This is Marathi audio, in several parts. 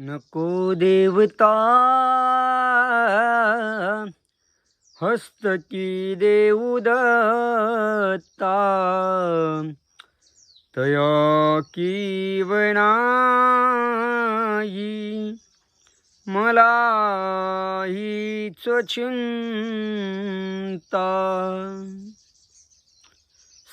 नको देवता हस्तकी देऊदत्ता तया किवनाई मला हीच चिंता.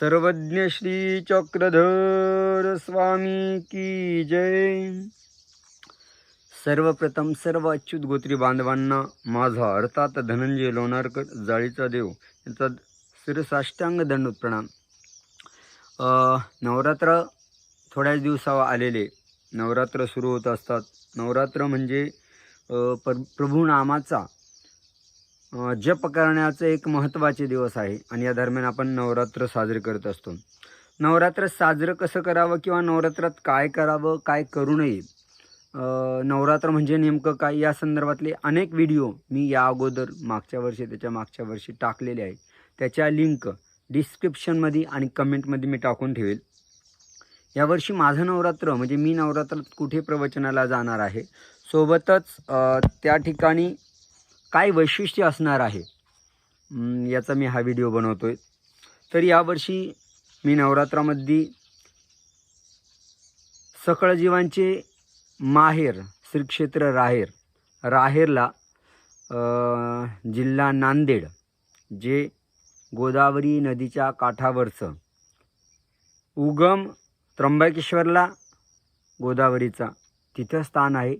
सर्वज्ञ श्री चक्रधर स्वामी की जय. सर्वप्रथम सर्व अच्युत गोत्री बांधवांना माझा अर्थात धनंजय लोणारकर जाळीचा देव यांचा शिरसाष्टांग दंडोत प्रणाम नवरात्र थोड्याच दिवसावर आलेले. नवरात्र सुरू होत असतात. नवरात्र म्हणजे अ, पर प्रभू नामाचा जप करण्याचे एक महत्त्वाचे दिवस आहे आणि या दरम्यान आपण नवरात्र साजरे करत असतो. नवरात्र साजरं कसं करावं किंवा नवरात्रात काय करावं काय करू नये नवरात्र म्हणजे नेमकं काय? या संदर्भातले अनेक व्हिडिओ मी या अगोदर मागच्या वर्षी त्याच्या मागच्या वर्षी टाकलेले आहे त्याच्या लिंक डिस्क्रिप्शनमध्ये आणि कमेंटमध्ये मी टाकून ठेवेल. यावर्षी माझं नवरात्र म्हणजे मी नवरात्रात कुठे प्रवचनाला जाणार आहे? सोबतच त्या ठिकाणी काय वैशिष्ट्य असणार आहे? याचा मी हा व्हिडिओ बनवतो आहे तर यावर्षी मी नवरात्रामध्ये सकळ जीवांचे माहेर श्री क्षेत्र राहेर. राहेरला जिल्हा नांदेड जे गोदावरी नदीच्या काठावरचं. उगम त्र्यंबकेश्वरला गोदावरीचा. तिथं स्थान आहे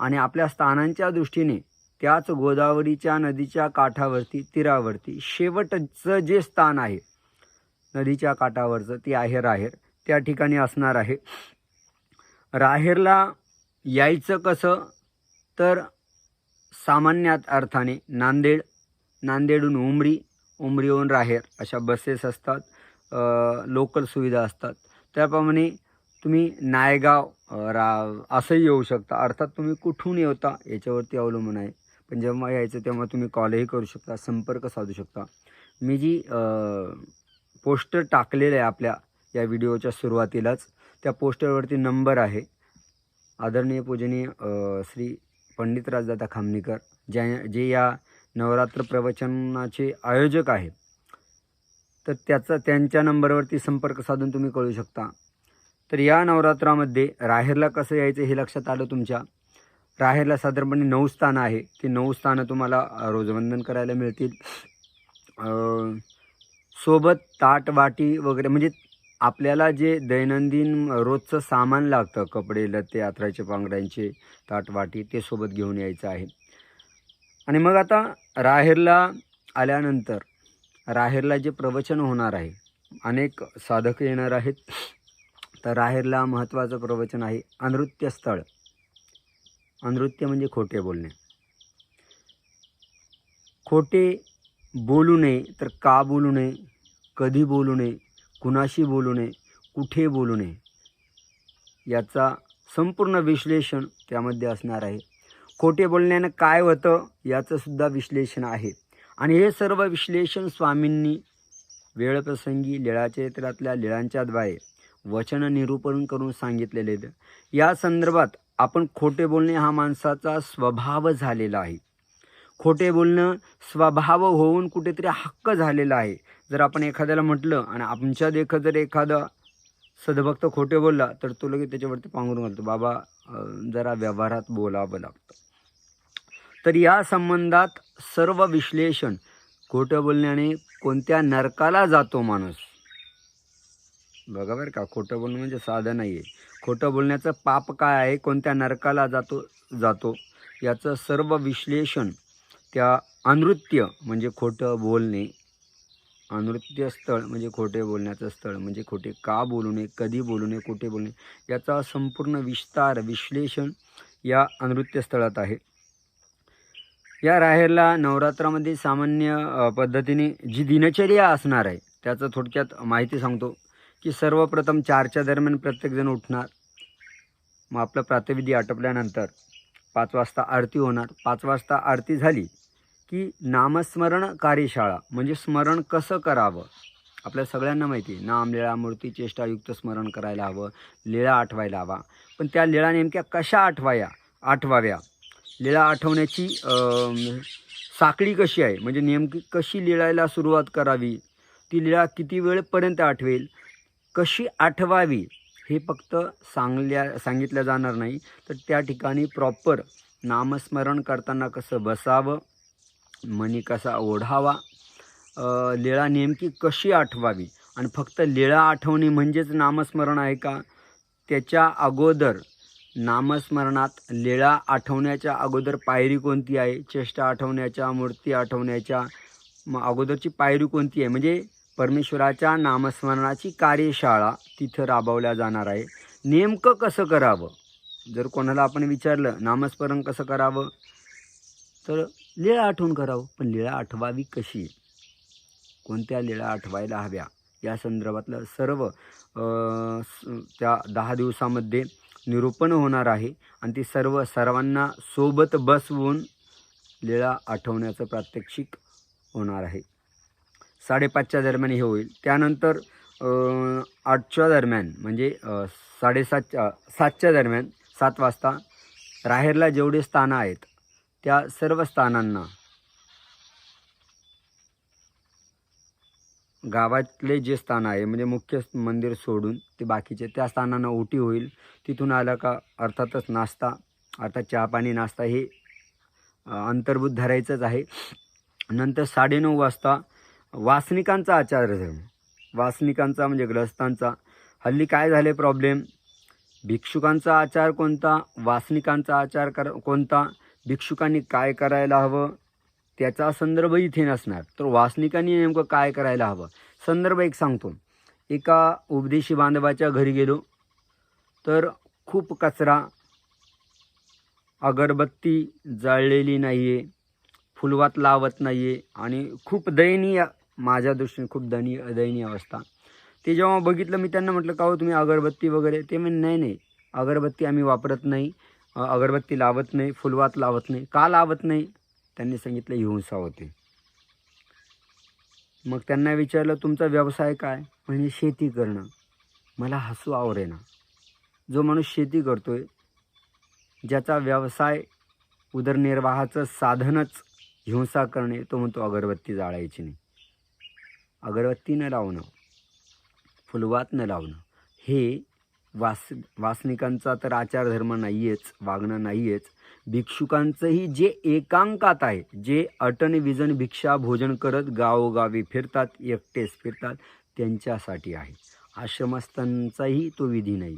आणि आपल्या स्थानांच्या दृष्टीने त्याच गोदावरीच्या नदीच्या काठावरती तीरावरती शेवटचं जे स्थान आहे नदीच्या काठावरचं ते आहे राहेर. त्या ठिकाणी असणार आहे. राहेरला यायचं कसं? तर सामान्यात अर्थाने नांदेड नांदेडहून उमरी उमरीहून राहेर अशा बसेस असतात. लोकल सुविधा असतात. त्याप्रमाणे तुम्ही नायगाव रा असंही येऊ शकता. अर्थात तुम्ही कुठून येता याच्यावरती अवलंबून आहे. पण जेव्हा यायचं तेव्हा तुम्ही कॉलही करू शकता संपर्क साधू शकता. मी जी पोस्टर टाकलेलं आहे आपल्या या व्हिडिओच्या सुरुवातीलाच त्या पोस्टरवरती नंबर आहे. आदरणीय पूजनीय श्री पंडित राजदादा खामनीकर ज्या जे या नवरात्र प्रवचनाचे आयोजक आहेत तर त्याचा त्यांच्या नंबरवरती संपर्क साधून तुम्ही कळू शकता. तर या नवरात्रामध्ये राहेरला कसं यायचं हे लक्षात आलं तुमच्या? राहेरला साधारणपणे नऊ स्थानं आहे. ती नऊ स्थानं तुम्हाला रोजवंदन करायला मिळतील. सोबत ताट वाटी वगैरे म्हणजे आपल्याला जे दैनंदिन रोजचं सामान लागतं कपडे लत्ते यात्राचे पांगड्यांचे ताटवाटी ते सोबत घेऊन यायचं आहे. आणि मग आता राहेरला आल्यानंतर राहेरला जे प्रवचन होणार आहे अनेक साधक येणार आहेत. तर राहेरला महत्त्वाचं प्रवचन आहे अनृत्यस्थळ. अनृत्य म्हणजे खोटे बोलणे. खोटे बोलू नये तर का बोलू नये कधी बोलू नये कुणाशी बोलू नये कुठे बोलू नये याचा संपूर्ण विश्लेषण त्यामध्ये असणार आहे. खोटे बोलण्यानं काय होतं याचंसुद्धा विश्लेषण आहे. आणि हे सर्व विश्लेषण स्वामींनी वेळप्रसंगी लीळाचरित्रातल्या लिळांच्याद्वारे वचन निरूपण करून सांगितलेले आहेत. या संदर्भात आपण खोटे बोलणे हा माणसाचा स्वभाव झालेला आहे. खोटे बोलणं स्वभाव होऊन कुठेतरी हक्क झालेला आहे. जर आपण एखाद्याला म्हटलं आणि आमच्या देखत जर एखादा सदभक्त खोटे बोलला तर तो लगेच त्याच्यावरती पांघरून घालतो. बाबा जरा व्यवहारात बोलावं लागतं. तर या संबंधात सर्व विश्लेषण खोटं बोलण्याने कोणत्या नरकाला जातो माणूस? बघा बरं का खोटं बोलणं म्हणजे साधं नाही आहे खोटं बोलण्याचं पाप काय आहे कोणत्या नरकाला जातो जातो? याचं सर्व विश्लेषण त्या अनृत्य म्हणजे खोटं बोलणे अनृत्य स्थळ म्हणजे खोटे बोलण्याचं स्थळ म्हणजे खोटे का बोलू नये कधी बोलू नये कुठे बोलू नये याचा संपूर्ण विस्तार विश्लेषण या अनृत्य स्थळात आहे. या राहेरला नवरात्रामध्ये सामान्य पद्धतीने जी दिनचर्या असणार आहे त्याचं थोडक्यात माहिती सांगतो की सर्वप्रथम चारच्या दरम्यान प्रत्येकजण उठणार. मग आपलं प्रातविधी आटपल्यानंतर पाच वाजता आरती होणार. पाच वाजता आरती झाली की नामस्मरण कार्यशाळा म्हणजे स्मरण कसं करावं? आपल्या सगळ्यांना माहिती आहे. नाम लीळा मूर्ती चेष्टायुक्त स्मरण करायला हवं लीळा आठवायला हवा. पण त्या लीळा नेमक्या कशा आठवाया आठवाव्या? लीळा आठवण्याची साखळी कशी आहे? म्हणजे नेमकी कशी लिळायला सुरुवात करावी? ती लिळा किती वेळपर्यंत आठवेल? कशी आठवावी? हे फक्त सांगल्या सांगितलं जाणार नाही. तर त्या ठिकाणी प्रॉपर नामस्मरण करताना कसं बसावं? मणी कसा ओढावा? लीळा नेमकी कशी आठवावी? आणि फक्त लीळा आठवणे म्हणजेच नामस्मरण आहे का? त्याच्या अगोदर नामस्मरणात लीळा आठवण्याच्या अगोदर पायरी कोणती आहे? चेष्टा आठवण्याच्या मूर्ती आठवण्याच्या मग अगोदरची पायरी कोणती आहे? म्हणजे परमेश्वराच्या नामस्मरणाची कार्यशाळा तिथं राबवल्या जाणार आहे. नेमकं कसं करावं? जर कोणाला आपण विचारलं नामस्मरण कसं करावं? तर लीळा आठवण करावं पण लीळा आठवावी कशी? कोणत्या लीळा आठवायला हव्या? या संदर्भातलं सर्व स- त्या दहा दिवसामध्ये निरूपण होणार आहे. आणि ती सर्व सर्वांना सोबत बसवून लीळा आठवण्याचं प्रात्यक्षिक होणार आहे. साडेपाचच्या दरम्यान हे होईल. त्यानंतर आठच्या दरम्यान म्हणजे साडेसातच्या सातच्या दरम्यान सात वाजता राहेरला जेवढे स्थानं आहेत त्या सर्व स्थानांना. गावातले जे स्थान आहे म्हणजे मुख्य मंदिर सोडून ते बाकीचे त्या स्थानांना ओटी होईल. तिथून आलं का अर्थातच नाश्ता अर्थात चहा पाणी नाश्ता हे अंतर्भूत धरायचंच आहे. नंतर साडेनऊ वाजता वासनिकांचा आचारधर्म वासनिकांचा म्हणजे ग्रस्तांचा हल्ली काय झाले प्रॉब्लेम भिक्षुकांचा आचार कोणता? वासनिकांचा आचार कर कोणता? भिक्षुकांनी काय करायला हवं? त्याचा संदर्भ इथे नसणार. तर वासनिकांनी नेमकं काय करायला हवं? संदर्भ एक सांगतो. एका उपदेशी बांधवाच्या घरी गेलो. तर खूप कचरा अगरबत्ती जाळलेली नाही आहे फुलवात लावत नाही आहे आणि खूप दयनीय माझ्या दृष्टीने खूप दयनीय दयनीय अवस्था. ते जेव्हा बघितलं मी त्यांना म्हटलं का हो तुम्ही अगरबत्ती वगैरे? ते म्हणजे नाही नाही. अगरबत्ती आम्ही वापरत नाही. अगरबत्ती लावत नाही फुलवात लावत नाही. का लावत नाही? त्यांनी सांगितलं हिंसा होते. मग त्यांना विचारलं तुमचा व्यवसाय काय? म्हणजे शेती करणं. मला हसू आवरेना जो माणूस शेती करतो आहे ज्याचा व्यवसाय उदरनिर्वाहाचं साधनच हिंसा करणे तो म्हणतो अगरबत्ती जाळायची नाही. अगरबत्ती न लावणं फुलवात न लावणं हे वास वासनिकांचा तर आचारधर्म नाही आहेच वागणं नाही आहेच भिक्षुकांचंही जे एकांकात आहे जे अटन विजन भिक्षा भोजन करत गावोगावी फिरतात एकटेच फिरतात त्यांच्यासाठी आहे. आश्रमस्थांचाही तो विधी नाही.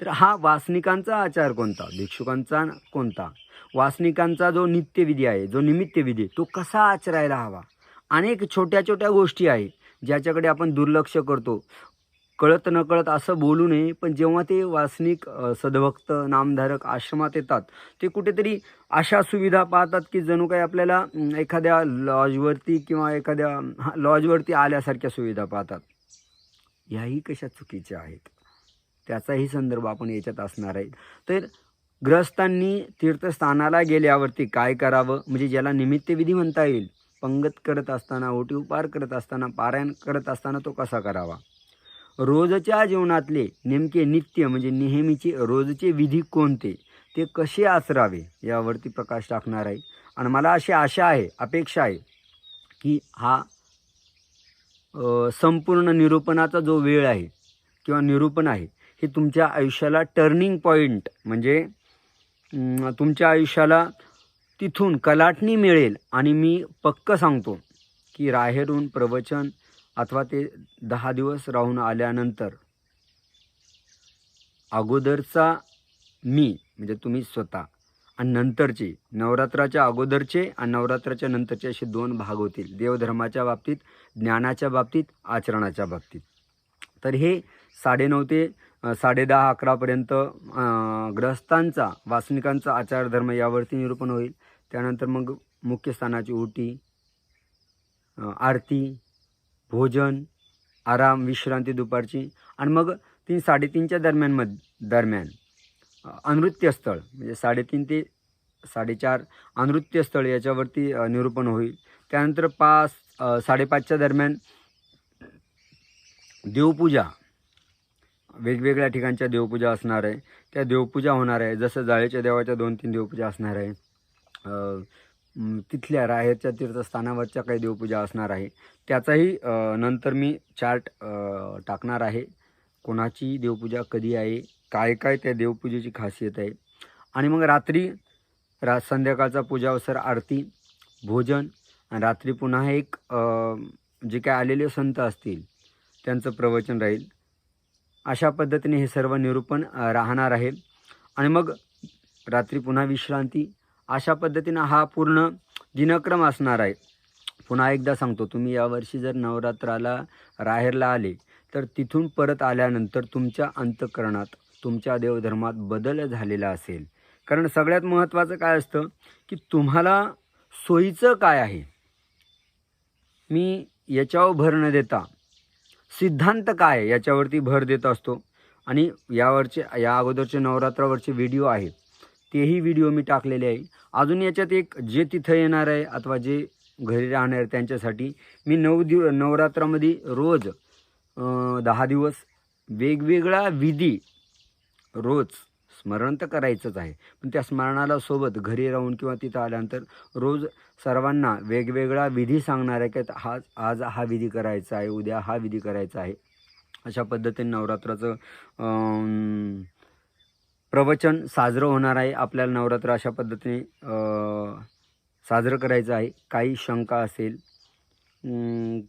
तर हा वासनिकांचा आचार कोणता? भिक्षुकांचा कोणता? वासनिकांचा जो नित्यविधी आहे जो निमित्तविधी आहे, तो कसा आचरायला हवा? अनेक छोट्या छोट्या गोष्टी आहे ज्याच्याकडे आपण दुर्लक्ष करतो. कळत नकळत असं बोलू नये पण जेव्हा ते वासनिक सद्भक्त नामधारक आश्रमात येतात ते कुठेतरी अशा सुविधा पाहतात की जणू काही आपल्याला एखाद्या लॉजवरती किंवा एखाद्या हा, लॉजवरती आल्यासारख्या सुविधा पाहतात. याही कशा चुकीच्या आहेत? त्याचाही संदर्भ आपण याच्यात असणार आहे तर ग्रस्तांनी तीर्थस्थानाला गेल्यावरती काय करावं? म्हणजे ज्याला निमित्तविधी म्हणता येईल पंगत करत असताना ओटी उपार करत असताना पारायण करत असताना तो कसा करावा? रोजच्या जीवनातले नेमके नित्य म्हणजे नेहमीचे रोजचे विधी कोणते? ते कसे आचरावे यावरती प्रकाश टाकणार आहे. आणि मला अशी आशा आहे अपेक्षा आहे की हा संपूर्ण निरूपणाचा जो वेळ आहे किंवा निरूपण आहे हे तुमच्या आयुष्याला टर्निंग पॉईंट म्हणजे तुमच्या आयुष्याला तिथून कलाटणी मिळेल. आणि मी पक्क सांगतो की राहेरून प्रवचन अथवा ते दहा दिवस राहून आल्यानंतर अगोदरचा मी म्हणजे तुम्ही स्वतः आणि नंतरचे नवरात्राच्या अगोदरचे आणि नवरात्राच्या नंतरचे असे दोन भाग होतील. देवधर्माच्या बाबतीत ज्ञानाच्या बाबतीत आचरणाच्या बाबतीत. तर हे साडेनऊ ते साडेदहा अकरापर्यंत ग्रहस्थांचा ग्रस्तांचा वासनिकांचा आचारधर्म यावरती निरूपण होईल. त्यानंतर मग मुख्य स्थानाची ओटी आरती भोजन आराम विश्रांती दुपारची आणि मग तीन साडेतीनच्या दरम्यान मध दरम्यान अनृत्यस्थळ म्हणजे साडेतीन ते साडेचार अनृत्यस्थळ याच्यावरती निरूपण होईल. त्यानंतर पाच साडेपाचच्या दरम्यान देवपूजा. वेगवेगळ्या ठिकाणच्या देवपूजा असणार आहे. त्या देवपूजा होणार आहे. जसं जाळेच्या देवाच्या दोन तीन देवपूजा असणार आहे. तिथल्या राहेरच्या तीर्थस्थानावरच्या काही देवपूजा असणार आहे. त्याचाही नंतर मी चार्ट टाकणार आहे. कोणाची देवपूजा कधी आहे काय काय त्या देवपूजेची खासियत आहे. आणि मग रात्री रा संध्याकाळचा पूजा अवसर आरती भोजन आणि रात्री पुन्हा एक जे काय आलेले संत असतील त्यांचं प्रवचन राहील. अशा पद्धतीने हे सर्व निरूपण राहणार आहे. आणि मग रात्री पुन्हा विश्रांती अशा पद्धतीनं हा पूर्ण दिनक्रम असणार आहे. पुन्हा एकदा सांगतो तुम्ही यावर्षी जर नवरात्राला राहेरला आले तर तिथून परत आल्यानंतर तुमच्या अंतकरणात तुमच्या देवधर्मात बदल झालेला असेल. कारण सगळ्यात महत्त्वाचं काय असतं की तुम्हाला सोयीचं काय आहे? मी याच्यावर भर न देता सिद्धांत काय आहे याच्यावरती भर देत असतो. आणि यावरचे या अगोदरचे नवरात्रावरचे व्हिडिओ आहेत तेही व्हिडिओ मी टाकलेले आहे. अजून याच्यात एक जे तिथं येणार आहे अथवा जे घरी राहणार आहे त्यांच्यासाठी मी नऊ दिव नवरात्रामध्ये रोज दहा दिवस वेगवेगळा विधी रोज स्मरण तर करायचंच आहे. पण त्या स्मरणाला सोबत घरी राहून किंवा तिथं आल्यानंतर रोज सर्वांना वेगवेगळा विधी सांगणार आहे की हा आज हा विधी करायचा आहे उद्या हा विधी करायचा आहे. अशा पद्धतीने नवरात्राचं प्रवचन साजरं होणार आहे. आपल्याला नवरात्र अशा पद्धतीने साजरं करायचं आहे. काही शंका असेल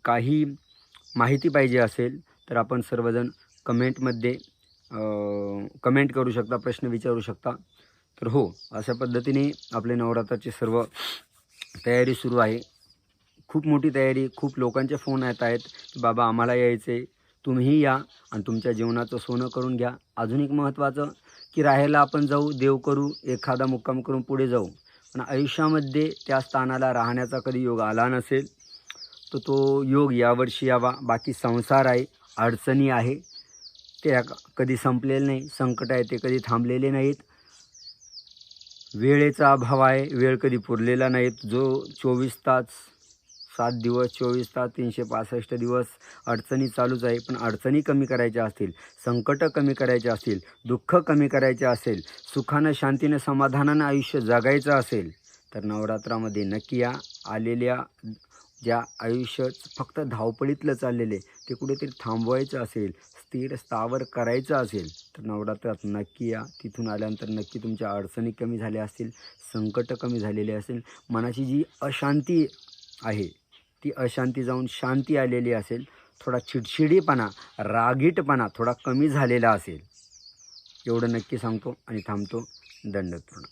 काही माहिती पाहिजे असेल तर आपण सर्वजण कमेंटमध्ये कमेंट करू शकता प्रश्न विचारू शकता. तर हो अशा पद्धतीने आपले नवरात्राची सर्व तयारी सुरू आहे. खूप मोठी तयारी खूप लोकांचे फोन येत आहेत की बाबा आम्हाला यायचे तुम्हीही या आणि तुमच्या जीवनाचं सोनं करून घ्या. अजून एक महत्त्वाचं की राहायला आपण जाऊ देव करू एखादा मुक्काम करून पुढे जाऊ. पण आयुष्यामध्ये त्या स्थानाला राहण्याचा कधी योग आला नसेल तर तो योग यावर्षी यावा. बाकी संसार आहे अडचणी आहे त्या कधी संपलेले नाही संकट आहे ते कधी थांबलेले नाहीत. वेळेचा अभाव आहे वेळ कधी पुरलेला नाहीत. जो चोवीस तास सात दिवस चोवीस तास तीनशे पासष्ट दिवस अडचणी चालूच आहे. पण अडचणी कमी करायच्या असतील संकट कमी करायचे असतील दुःख कमी करायचे असेल सुखानं शांतीनं समाधानानं आयुष्य जगायचं असेल तर नवरात्रामध्ये नक्की या. आलेल्या ज्या आयुष्य फक्त धावपळीतलं चाललेले ते कुठेतरी थांबवायचं असेल स्थिर स्थावर करायचं असेल तर नवरात्रात नक्की या. तिथून आल्यानंतर नक्की तुमच्या अडचणी कमी झाल्या असतील संकट कमी झालेले असेल मनाची जी अशांती आहे ती अशांती जाऊन शांती आलेली असेल थोडा चिडचिडीपणा रागीटपणा थोडा कमी झालेला असेल. एवढं नक्की सांगतो आणि थांबतो दंडपूर्ण.